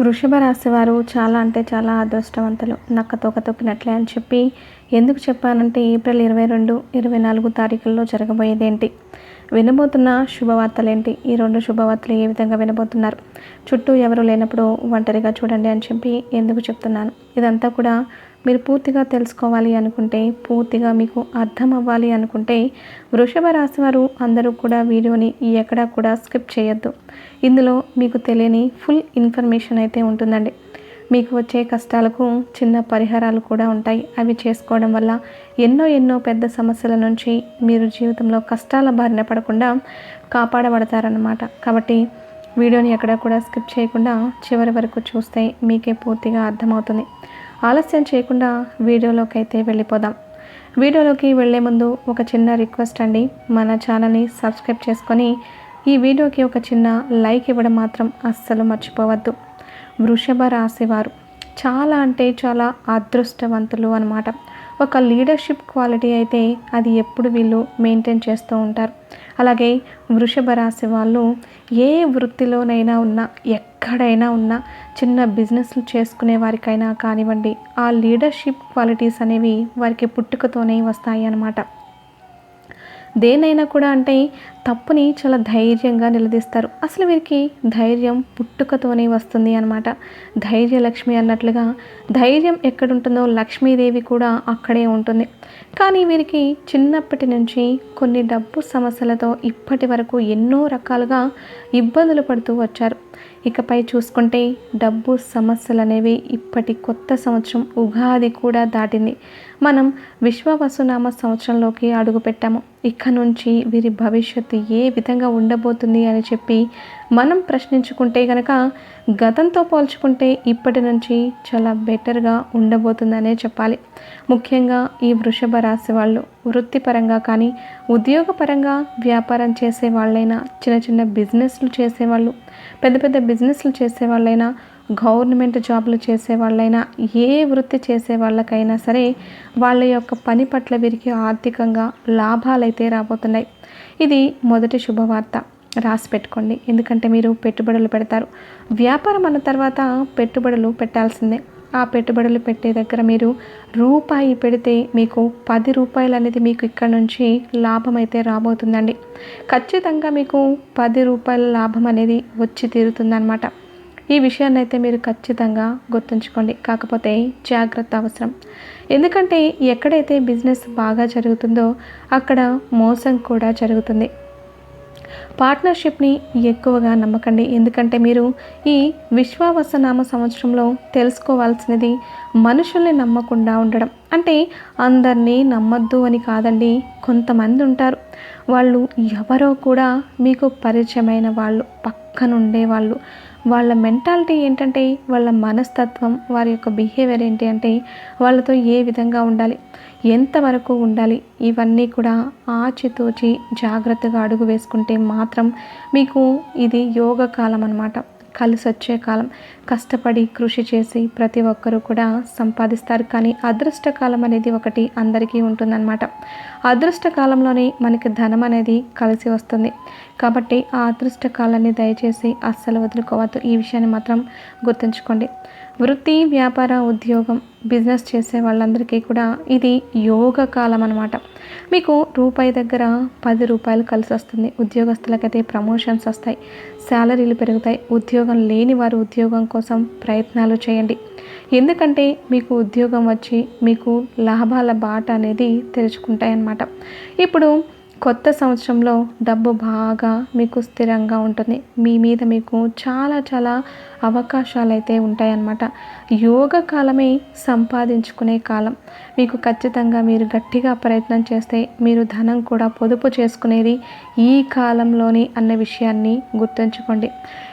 వృషభ రాశి వారు చాలా అంటే చాలా అదృష్టవంతులు. నక్క తోక తొక్కినట్లే అని చెప్పి ఎందుకు చెప్పానంటే ఏప్రిల్ ఇరవై రెండు ఇరవై నాలుగు తారీఖుల్లో జరగబోయేదేంటి? వినబోతున్న శుభవార్తలేంటి? ఈ రెండు శుభవార్తలు ఏ విధంగా వినబోతున్నారు? చుట్టూ ఎవరు లేనప్పుడు ఒంటరిగా చూడండి అని చెప్పి ఎందుకు చెప్తున్నాను? ఇదంతా కూడా మీరు పూర్తిగా తెలుసుకోవాలి అనుకుంటే పూర్తిగా మీకు అర్థం అవ్వాలి అనుకుంటే వృషభ రాశి వారు అందరూ కూడా వీడియోని ఎక్కడా కూడా స్కిప్ చేయొద్దు. ఇందులో మీకు తెలియని ఫుల్ ఇన్ఫర్మేషన్ అయితే ఉంటుందండి. మీకు వచ్చే కష్టాలకు చిన్న పరిహారాలు కూడా ఉంటాయి. అవి చేసుకోవడం వల్ల ఎన్నో ఎన్నో పెద్ద సమస్యల నుంచి మీరు జీవితంలో కష్టాల బారిన పడకుండా కాపాడబడతారన్నమాట. కాబట్టి వీడియోని ఎక్కడ కూడా స్కిప్ చేయకుండా చివరి వరకు చూస్తే మీకే పూర్తిగా అర్థమవుతుంది. ఆలస్యం చేయకుండా వీడియోలోకి అయితే వెళ్ళిపోదాం. వీడియోలోకి వెళ్ళే ముందు ఒక చిన్న రిక్వెస్ట్ అండి. మన ఛానల్ని సబ్స్క్రైబ్ చేసుకొని ఈ వీడియోకి ఒక చిన్న లైక్ ఇవ్వడం మాత్రం అస్సలు మర్చిపోవద్దు. వృషభ రాశివారు. చాలా అంటే చాలా అదృష్టవంతులు అనమాట ఒక లీడర్షిప్ క్వాలిటీ అయితే అది ఎప్పుడు వీళ్ళు మెయింటైన్ చేస్తూ ఉంటారు. అలాగే వృషభ రాశి వాళ్ళు ఏ వృత్తిలోనైనా ఉన్నా ఎక్కడైనా ఉన్నా చిన్న బిజినెస్లు చేసుకునే వారికైనా కానివ్వండి ఆ లీడర్షిప్ క్వాలిటీస్ అనేవి వారికి పుట్టుకతోనే వస్తాయి అన్నమాట. దేనైనా కూడా అంటే తప్పుని చాలా ధైర్యంగా నిలదీస్తారు. అసలు వీరికి ధైర్యం పుట్టుకతోనే వస్తుంది అనమాట ధైర్య లక్ష్మి అన్నట్లుగా ధైర్యం ఎక్కడుంటుందో లక్ష్మీదేవి కూడా అక్కడే ఉంటుంది. కానీ వీరికి చిన్నప్పటి నుంచి కొన్ని డబ్బు సమస్యలతో ఇప్పటి వరకు ఎన్నో రకాలుగా ఇబ్బందులు పడుతూ వచ్చారు. ఇకపై చూసుకుంటే డబ్బు సమస్యలు అనేవి ఇప్పటి కొత్త సంవత్సరం ఉగాది కూడా దాటింది. మనం విశ్వవసునామ సంవత్సరంలోకి అడుగుపెట్టాము. ఇక్కడ నుంచి వీరి భవిష్యత్తు ఏ విధంగా ఉండబోతుంది అని చెప్పి మనం ప్రశ్నించుకుంటే గనక గతంతో పోల్చుకుంటే ఇప్పటి నుంచి చాలా బెటర్గా ఉండబోతుందనే చెప్పాలి. ముఖ్యంగా ఈ వృషభ రాశి వాళ్ళు వృత్తిపరంగా కానీ ఉద్యోగపరంగా వ్యాపారం చేసే వాళ్ళైనా చిన్న చిన్న బిజినెస్లు చేసేవాళ్ళు పెద్ద పెద్ద బిజినెస్లు చేసే వాళ్ళైనా గవర్నమెంట్ జాబ్లు చేసే వాళ్ళైనా ఏ వృత్తి చేసే వాళ్ళకైనా సరే వాళ్ళ యొక్క పని పట్ల వీరికి ఆర్థికంగా లాభాలైతే రాబోతున్నాయి. ఇది మొదటి శుభవార్త. రాసి పెట్టుకోండి. ఎందుకంటే మీరు పెట్టుబడులు పెడతారు. వ్యాపారం అన్న తర్వాత పెట్టుబడులు పెట్టాల్సిందే. ఆ పెట్టుబడులు పెట్టే దగ్గర మీరు రూపాయి పెడితే మీకు పది రూపాయలు అనేది మీకు ఇక్కడ నుంచి లాభం అయితే రాబోతుందండి. ఖచ్చితంగా మీకు పది రూపాయల లాభం అనేది వచ్చి తీరుతుందన్నమాట. ఈ విషయాన్ని అయితే మీరు ఖచ్చితంగా గుర్తుంచుకోండి. కాకపోతే జాగ్రత్త అవసరం. ఎందుకంటే ఎక్కడైతే బిజినెస్ బాగా జరుగుతుందో అక్కడ మోసం కూడా జరుగుతుంది. పార్ట్నర్షిప్ని ఎక్కువగా నమ్మకండి. ఎందుకంటే మీరు ఈ విశ్వావసనామ సంవత్సరంలో తెలుసుకోవాల్సినది మనుషుల్ని నమ్మకుండా ఉండడం. అంటే అందరినీ నమ్మద్దు అని కాదండి కొంతమంది ఉంటారు. వాళ్ళు ఎవరో కూడా మీకు పరిచయమైన వాళ్ళు పక్కనుండే వాళ్ళు. వాళ్ళ మెంటాలిటీ ఏంటంటే వాళ్ళ మనస్తత్వం వారి యొక్క బిహేవియర్ ఏంటి అంటే వాళ్ళతో ఏ విధంగా ఉండాలి ఎంతవరకు ఉండాలి ఇవన్నీ కూడా ఆచితూచి జాగ్రత్తగా అడుగు వేసుకుంటే మాత్రం మీకు ఇది యోగ కాలం అన్నమాట. కలిసి వచ్చే కాలం. కష్టపడి కృషి చేసి ప్రతి ఒక్కరూ కూడా సంపాదిస్తారు. కానీ అదృష్ట కాలం అనేది ఒకటి అందరికీ ఉంటుందన్నమాట. అదృష్టకాలంలోనే మనకి ధనం అనేది కలిసి వస్తుంది. కాబట్టి ఆ అదృష్ట కాలాన్ని దయచేసి అస్సలు వదులుకోవద్దు. ఈ విషయాన్ని మాత్రం గుర్తుంచుకోండి. వృత్తి వ్యాపార ఉద్యోగం బిజినెస్ చేసే వాళ్ళందరికీ కూడా ఇది యోగ కాలం అనమాట మీకు రూపాయి దగ్గర పది రూపాయలు కలిసి వస్తుంది. ఉద్యోగస్తులకైతే ప్రమోషన్స్ వస్తాయి. శాలరీలు పెరుగుతాయి. ఉద్యోగం లేని వారు ఉద్యోగం కోసం ప్రయత్నాలు చేయండి. ఎందుకంటే మీకు ఉద్యోగం వచ్చి మీకు లాభాల బాట అనేది తెరుచుకుంటాయన్నమాట. ఇప్పుడు కొత్త సంవత్సరంలో డబ్బు బాగా మీకు స్థిరంగా ఉంటుంది. మీ మీద మీకు చాలా చాలా అవకాశాలు అయితే ఉంటాయన్నమాట. యోగ కాలమే సంపాదించుకునే కాలం. మీకు ఖచ్చితంగా మీరు గట్టిగా ప్రయత్నం చేస్తే మీరు ధనం కూడా పొదుపు చేసుకునేది ఈ కాలంలోనే అన్న విషయాన్ని గుర్తుంచుకోండి.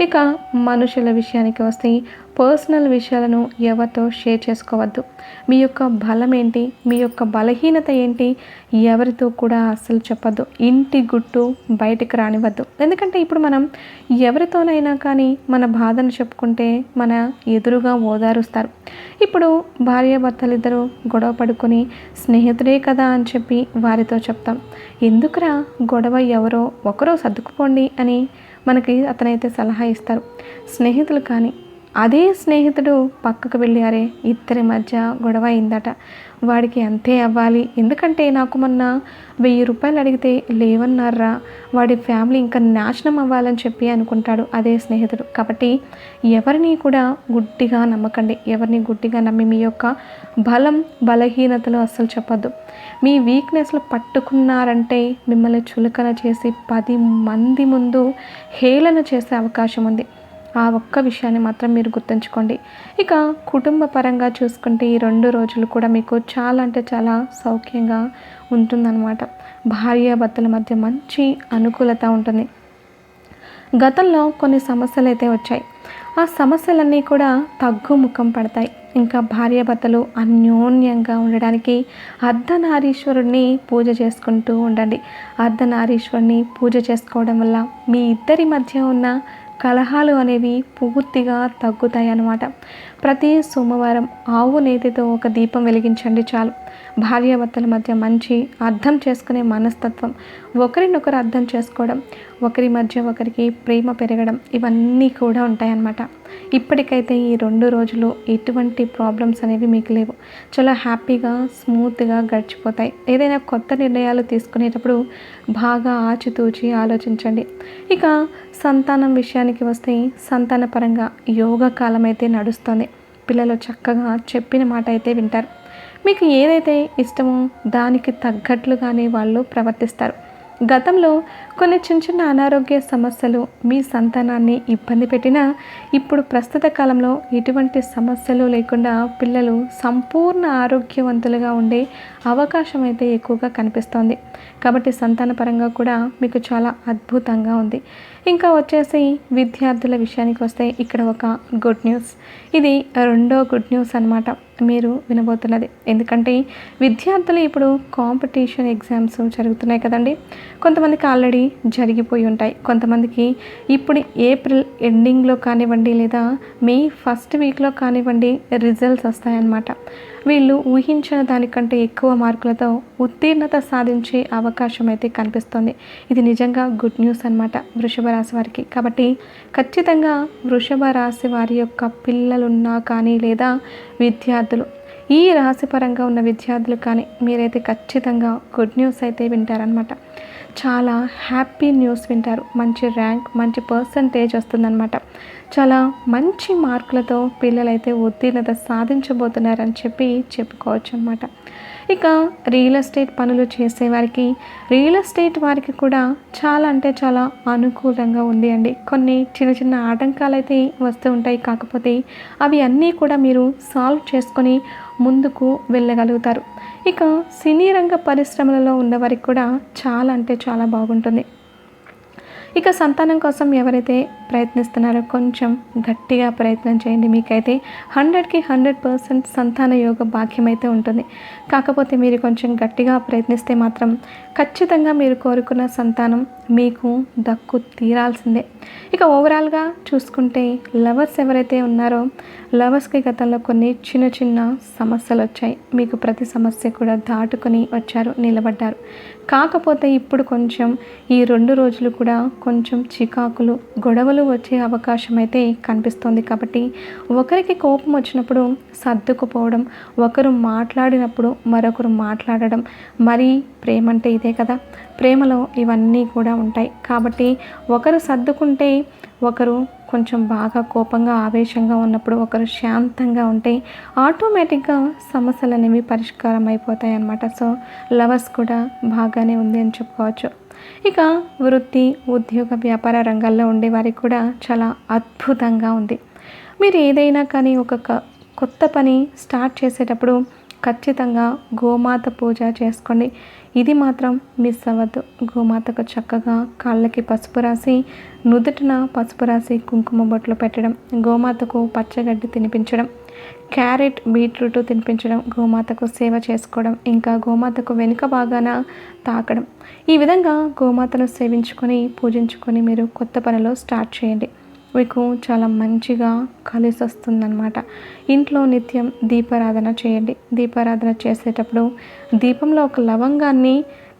ఇక మనుషుల విషయానికి వస్తే పర్సనల్ విషయాలను ఎవరితో షేర్ చేసుకోవద్దు. మీ యొక్క బలం ఏంటి? మీ యొక్క బలహీనత ఏంటి? ఎవరితో కూడా అస్సలు చెప్పద్దు. ఇంటి గుట్టు బయటకు రానివ్వద్దు. ఎందుకంటే ఇప్పుడు మనం ఎవరితోనైనా కానీ మన బాధను చెప్పుకుంటే మన ఎదురుగా ఓదారుస్తారు. ఇప్పుడు భార్యాభర్తలిద్దరూ గొడవ పడుకొని స్నేహితుడే కదా అని చెప్పి వారితో చెప్తాం. ఎందుకురా? గొడవ ఎవరో ఒకరో సర్దుకుపోండి అని మనకి అతనైతే సలహా ఇస్తారు. స్నేహితులు కానీ అదే స్నేహితుడు పక్కకు వెళ్ళి అరే ఇద్దరి మధ్య గొడవ అయిందట. వాడికి అంతే అవ్వాలి. ఎందుకంటే నాకు మొన్న వెయ్యి రూపాయలు అడిగితే లేవన్నారా? వాడి ఫ్యామిలీ ఇంకా నాశనం అవ్వాలని చెప్పి అనుకుంటాడు అదే స్నేహితుడు. కాబట్టి ఎవరిని కూడా గుడ్డిగా నమ్మకండి. ఎవరిని గుడ్డిగా నమ్మి మీ యొక్క బలం బలహీనతలు అస్సలు చెప్పొద్దు. మీ వీక్నెస్లు పట్టుకున్నారంటే మిమ్మల్ని చులకన చేసి పది మంది ముందు హేళన చేసే అవకాశం ఉంది. ఆ ఒక్క విషయాన్ని మాత్రం మీరు గుర్తుంచుకోండి. ఇక కుటుంబ పరంగా చూసుకుంటే ఈ రెండు రోజులు కూడా మీకు చాలా అంటే చాలా సౌఖ్యంగా ఉంటుందన్నమాట. భార్యాభర్తల మధ్య మంచి అనుకూలత ఉంటుంది. గతంలో కొన్ని సమస్యలు అయితే వచ్చాయి. ఆ సమస్యలన్నీ కూడా తగ్గుముఖం పడతాయి. ఇంకా భార్యాభర్తలు అన్యోన్యంగా ఉండడానికి అర్ధనారీశ్వరుణ్ణి పూజ చేసుకుంటూ ఉండండి. అర్ధనారీశ్వరుని పూజ చేసుకోవడం వల్ల మీ ఇద్దరి మధ్య ఉన్న కలహాలు అనేవి పూర్తిగా తగ్గుతాయి అన్నమాట ప్రతి సోమవారం ఆవు నేతితో ఒక దీపం వెలిగించండి చాలు. భార్యాభర్తల మధ్య మంచి అర్థం చేసుకునే మనస్తత్వం ఒకరినొకరు అర్థం చేసుకోవడం ఒకరి మధ్య ఒకరికి ప్రేమ పెరగడం ఇవన్నీ కూడా ఉంటాయన్నమాట. ఇప్పటికైతే ఈ రెండు రోజులు ఎటువంటి ప్రాబ్లమ్స్ అనేవి మీకు లేవు. చాలా హ్యాపీగా స్మూత్గా గడిచిపోతాయి. ఏదైనా కొత్త నిర్ణయాలు తీసుకునేటప్పుడు బాగా ఆచితూచి ఆలోచించండి. ఇక సంతానం విషయానికి వస్తే సంతాన పరంగా యోగ కాలం అయితే నడుస్తుంది. పిల్లలు చక్కగా చెప్పిన మాట అయితే వింటారు. మీకు ఏదైతే ఇష్టమో దానికి తగ్గట్లుగానే వాళ్ళు ప్రవర్తిస్తారు. గతంలో కొన్ని చిన్న చిన్న అనారోగ్య సమస్యలు మీ సంతానాన్ని ఇబ్బంది పెట్టినా ఇప్పుడు ప్రస్తుత కాలంలో ఎటువంటి సమస్యలు లేకుండా పిల్లలు సంపూర్ణ ఆరోగ్యవంతులుగా ఉండే అవకాశం అయితే ఎక్కువగా కనిపిస్తోంది. కాబట్టి సంతానపరంగా కూడా మీకు చాలా అద్భుతంగా ఉంది. ఇంకా వచ్చేసి విద్యార్థుల విషయానికి వస్తే ఇక్కడ ఒక గుడ్ న్యూస్ ఇది రెండో గుడ్ న్యూస్ అనమాట మీరు వినబోతున్నది. ఎందుకంటే విద్యార్థులు ఇప్పుడు కాంపిటీషన్ ఎగ్జామ్స్ జరుగుతున్నాయి కదండి. కొంతమందికి ఆల్రెడీ జరిగిపోయి ఉంటాయి. కొంతమందికి ఇప్పుడు ఏప్రిల్ ఎండింగ్లో కానివ్వండి లేదా మే ఫస్ట్ వీక్లో కానివ్వండి రిజల్ట్స్ వస్తాయన్నమాట. వీళ్ళు ఊహించిన దానికంటే ఎక్కువ మార్కులతో ఉత్తీర్ణత సాధించే అవకాశం అయితే కనిపిస్తుంది. ఇది నిజంగా గుడ్ న్యూస్ అనమాట వృషభ రాశి వారికి. కాబట్టి ఖచ్చితంగా వృషభ రాశి వారి యొక్క పిల్లలున్నా కానీ లేదా విద్యార్థులు ఈ రాశి పరంగా ఉన్న విద్యార్థులు కానీ మీరైతే ఖచ్చితంగా గుడ్ న్యూస్ అయితే వింటారనమాట చాలా హ్యాపీ న్యూస్ వింటారు. మంచి ర్యాంక్ మంచి పర్సంటేజ్ వస్తుందన్నమాట. చాలా మంచి మార్కులతో పిల్లలైతే ఉత్తీర్ణత సాధించబోతున్నారని చెప్పి చెప్పుకోవచ్చు అనమాట ఇక రియల్ ఎస్టేట్ పనులు చేసేవారికి రియల్ ఎస్టేట్ వారికి కూడా చాలా అంటే చాలా అనుకూలంగా ఉంది అండి. కొన్ని చిన్న చిన్న ఆటంకాలు అయితే వస్తూ ఉంటాయి. కాకపోతే అవి అన్నీ కూడా మీరు సాల్వ్ చేసుకొని ముందుకు వెళ్ళగలుగుతారు. ఇక సినీ రంగ పరిశ్రమలలో ఉన్నవారికి కూడా చాలా అంటే చాలా బాగుంటుంది. ఇక సంతానం కోసం ఎవరైతే ప్రయత్నిస్తున్నారో కొంచెం గట్టిగా ప్రయత్నం చేయండి. మీకైతే హండ్రెడ్కి హండ్రెడ్ పర్సెంట్ సంతాన యోగ భాగ్యం అయితే ఉంటుంది. కాకపోతే మీరు కొంచెం గట్టిగా ప్రయత్నిస్తే మాత్రం ఖచ్చితంగా మీరు కోరుకున్న సంతానం మీకు దక్కు తీరాల్సిందే. ఇక ఓవరాల్గా చూసుకుంటే లవర్స్ ఎవరైతే ఉన్నారో లవర్స్కి గతంలో కొన్ని చిన్న చిన్న సమస్యలు వచ్చాయి మీకు ప్రతి సమస్య కూడా దాటుకొని వచ్చారు నిలబడ్డారు. కాకపోతే ఇప్పుడు కొంచెం ఈ రెండు రోజులు కూడా కొంచెం చికాకులు గొడవలు వచ్చే అవకాశం అయితే కనిపిస్తుంది కాబట్టి ఒకరికి కోపం వచ్చినప్పుడు సర్దుకుపోవడం ఒకరు మాట్లాడినప్పుడు మరొకరు మాట్లాడడం మరి ప్రేమ అంటే ఇదే కదా. ప్రేమలో ఇవన్నీ కూడా ఉంటాయి. కాబట్టి ఒకరు సర్దుకుంటే ఒకరు కొంచెం బాగా కోపంగా ఆవేశంగా ఉన్నప్పుడు ఒకరు శాంతంగా ఉంటే ఆటోమేటిక్గా సమస్యలు అనేవి పరిష్కారం అయిపోతాయి అన్నమాట. సో లవర్స్ కూడా బాగానే ఉంది అని చెప్పుకోవచ్చు. ఇక వృత్తి ఉద్యోగ వ్యాపార రంగాల్లో ఉండేవారికి కూడా చాలా అద్భుతంగా ఉంది. మీరు ఏదైనా కానీ ఒక కొత్త పని స్టార్ట్ చేసేటప్పుడు ఖచ్చితంగా గోమాత పూజ చేసుకోండి. ఇది మాత్రం మిస్ అవ్వద్దు. గోమాతకు చక్కగా కాళ్ళకి పసుపు రాసి నుదుటిన పసుపు రాసి కుంకుమ బొట్లు పెట్టడం గోమాతకు పచ్చగడ్డి తినిపించడం క్యారెట్ బీట్రూట్ తినిపించడం గోమాతకు సేవ చేసుకోవడం ఇంకా గోమాతకు వెనుక బాగాన తాకడం. ఈ విధంగా గోమాతను సేవించుకొని పూజించుకొని మీరు కొత్త పనిలో స్టార్ట్ చేయండి. మీకు చాలా మంచిగా కలిసి వస్తుందన్నమాట. ఇంట్లో నిత్యం దీపారాధన చేయండి. దీపారాధన చేసేటప్పుడు దీపంలో ఒక లవంగాన్ని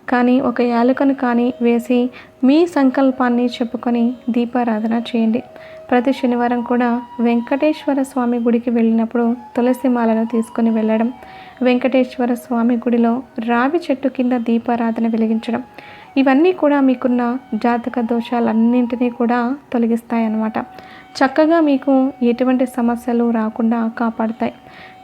కానీ ఒక యాలకను కానీ వేసి మీ సంకల్పాన్ని చెప్పుకొని దీపారాధన చేయండి. ప్రతి శనివారం కూడా వెంకటేశ్వర స్వామి గుడికి వెళ్ళినప్పుడు తులసి మాలను తీసుకొని వెళ్ళడం వెంకటేశ్వర స్వామి గుడిలో రావి చెట్టు కింద దీపారాధన వెలిగించడం ఇవన్నీ కూడా మీకున్న జాతక దోషాలన్నింటినీ కూడా తొలగిస్తాయన్నమాట. చక్కగా మీకు ఎటువంటి సమస్యలు రాకుండా కాపాడతాయి.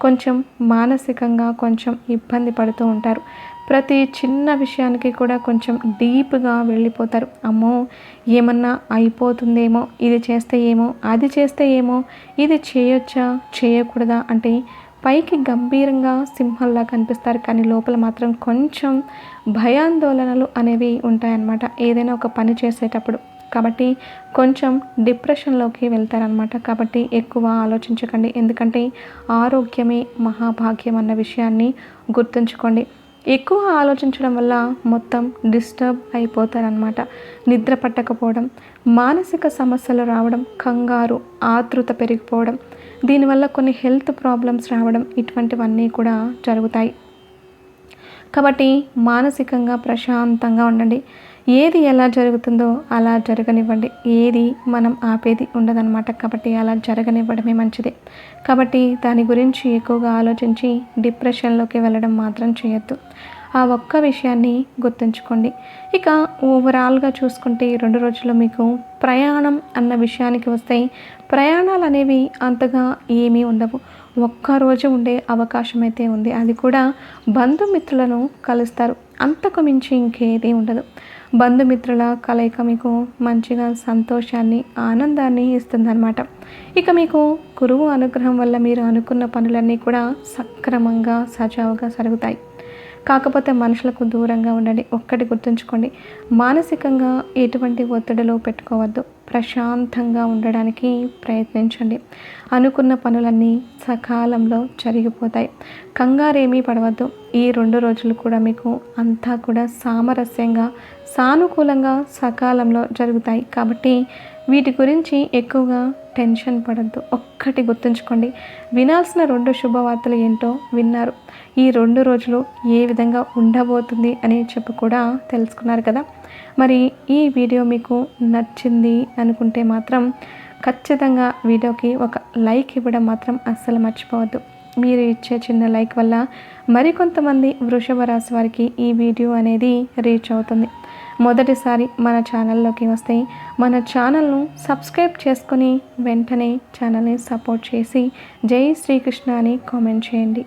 కొంచెం మానసికంగా కొంచెం ఇబ్బంది పడుతూ ఉంటారు. ప్రతి చిన్న విషయానికి కూడా కొంచెం డీప్గా వెళ్ళిపోతారు. అమ్మో ఏమన్నా అయిపోతుందేమో ఇది చేస్తే ఏమో అది చేస్తే ఏమో ఇది చేయొచ్చా చేయకూడదా అంటే పైకి గంభీరంగా సింహంలా కనిపిస్తారు. కానీ లోపల మాత్రం కొంచెం భయాందోళనలు అనేవి ఉంటాయన్నమాట. ఏదైనా ఒక పని చేసేటప్పుడు. కాబట్టి కొంచెం డిప్రెషన్లోకి వెళ్తారనమాట కాబట్టి ఎక్కువ ఆలోచించకండి. ఎందుకంటే ఆరోగ్యమే మహాభాగ్యం అన్న విషయాన్ని గుర్తుంచుకోండి. ఎక్కువ ఆలోచించడం వల్ల మొత్తం డిస్టర్బ్ అయిపోతారనమాట నిద్ర పట్టకపోవడం మానసిక సమస్యలు రావడం కంగారు ఆతృత పెరిగిపోవడం దీనివల్ల కొన్ని హెల్త్ ప్రాబ్లమ్స్ రావడం ఇటువంటివన్నీ కూడా జరుగుతాయి. కాబట్టి మానసికంగా ప్రశాంతంగా ఉండండి. ఏది ఎలా జరుగుతుందో అలా జరగనివ్వండి. ఏది మనం ఆపేది ఉండదన్నమాట. కాబట్టి అలా జరగనివ్వడమే మంచిది. కాబట్టి దాని గురించి ఎక్కువగా ఆలోచించి డిప్రెషన్లోకి వెళ్ళడం మాత్రం చేయొద్దు. ఆ ఒక్క విషయాన్ని గుర్తుంచుకోండి. ఇక ఓవరాల్గా చూసుకుంటే రెండు రోజుల్లో మీకు ప్రయాణం అన్న విషయానికి వస్తే ప్రయాణాలు అనేవి అంతగా ఏమీ ఉండవు. ఒక్కరోజు ఉండే అవకాశం అయితే ఉంది. అది కూడా బంధుమిత్రులను కలుస్తారు. అంతకు మించి ఇంకేదీ ఉండదు. బంధుమిత్రుల కలయిక మీకు మంచిగా సంతోషాన్ని ఆనందాన్ని ఇస్తుందన్నమాట. ఇక మీకు గురువు అనుగ్రహం వల్ల మీరు అనుకున్న పనులన్నీ కూడా సక్రమంగా సజావుగా జరుగుతాయి. కాకపోతే మనుషులకు దూరంగా ఉండండి ఒక్కటి గుర్తుంచుకోండి. మానసికంగా ఎటువంటి ఒత్తిడిలో పెట్టుకోవద్దు. ప్రశాంతంగా ఉండడానికి ప్రయత్నించండి. అనుకున్న పనులన్నీ సకాలంలో జరిగిపోతాయి. కంగారేమీ పడవద్దు. ఈ రెండు రోజులు కూడా మీకు అంతా కూడా సామరస్యంగా సానుకూలంగా సకాలంలో జరుగుతాయి. కాబట్టి వీటి గురించి ఎక్కువగా టెన్షన్ పడద్దు. ఒక్కటి గుర్తుంచుకోండి. వినాల్సిన రెండు శుభవార్తలు ఏంటో విన్నారు. ఈ రెండు రోజులు ఏ విధంగా ఉండబోతుంది అని చెప్పి కూడా తెలుసుకున్నారు కదా. మరి ఈ వీడియో మీకు నచ్చింది అనుకుంటే మాత్రం ఖచ్చితంగా వీడియోకి ఒక లైక్ ఇవ్వడం మాత్రం అస్సలు మర్చిపోవద్దు. మీరు ఇచ్చే చిన్న లైక్ వల్ల మరికొంతమంది వృషభ రాశి వారికి ఈ వీడియో అనేది రీచ్ అవుతుంది. మొదటిసారి మన ఛానల్లోకి వస్తే మన ఛానల్ను సబ్స్క్రైబ్ చేసుకొని వెంటనే ఛానల్ని సపోర్ట్ చేసి జై శ్రీకృష్ణ అని కామెంట్ చేయండి.